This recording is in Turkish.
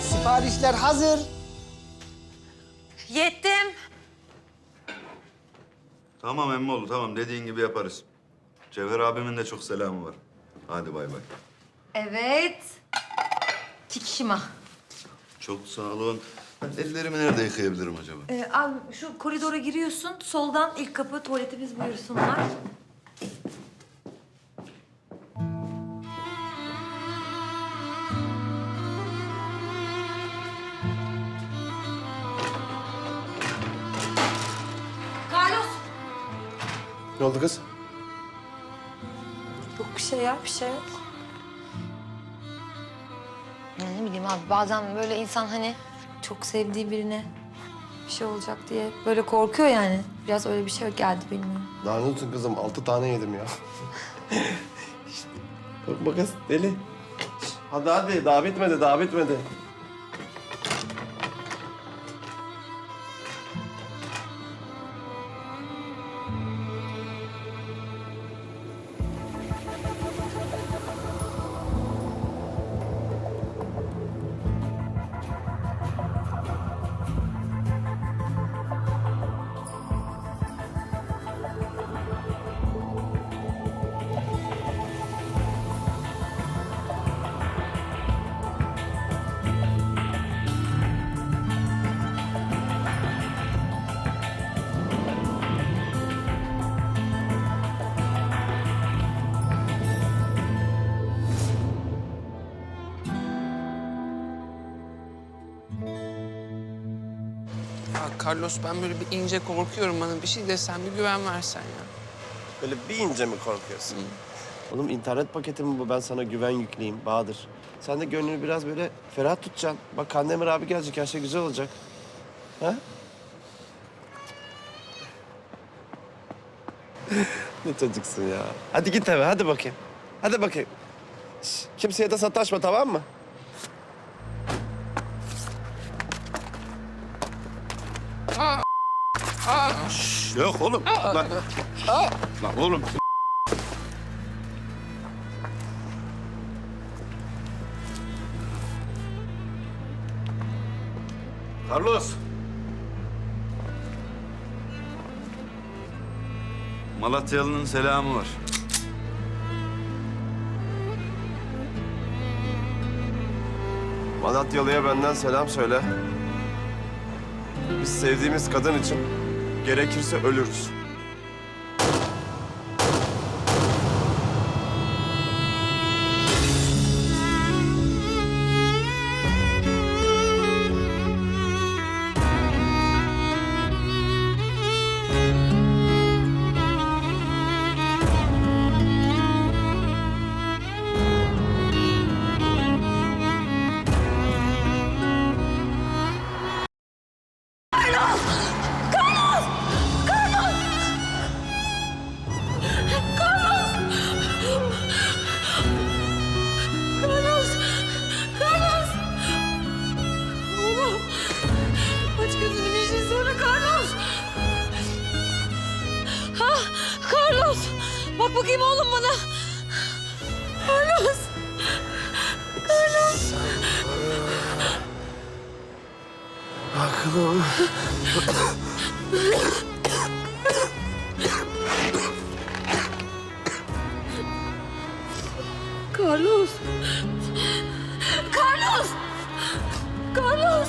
Siparişler hazır. Yettim. Tamam emmoğlu tamam dediğin gibi yaparız. Cevher abimin de çok selamı var. Hadi bay bay. Evet. Tikişima. Çok sağ olun. Ellerimi nerede yıkayabilirim acaba? Ee, al şu koridora giriyorsun. Soldan ilk kapı tuvaletimiz buyursunlar. Ne oldu kız? Yok bir şey ya, bir şey yok. Ya ne bileyim abi bazen böyle insan hani çok sevdiği birine bir şey olacak diye böyle korkuyor yani. Biraz öyle bir şey geldi bilmiyorum. Daha ne olsun kızım? Altı tane yedim ya. Şişt, Korkma kız deli. Hadi hadi daha bitmedi daha bitmedi. Carlos ben böyle bir ince korkuyorum bana bir şey desen bir güven versen ya. Böyle bir ince mi korkuyorsun? Oğlum internet paketi mi bu? Ben sana güven yükleyeyim Bahadır. Sen de gönlünü biraz böyle ferah tutacaksın. Bak Kandemir abi gelecek her şey güzel olacak. Ha? ne çocuksun ya. Hadi git eve hadi bakayım. Hadi bakayım. Şş, kimseye de sataşma tamam mı? Yok oğlum. Lan, lan oğlum. Carlos. Malatyalı'nın selamı var. Malatyalı'ya benden selam söyle. Biz sevdiğimiz kadın için gerekirse ölürüz. Bak bakayım oğlum bana! Carlos! Carlos! Aklım. Carlos! Carlos! Carlos!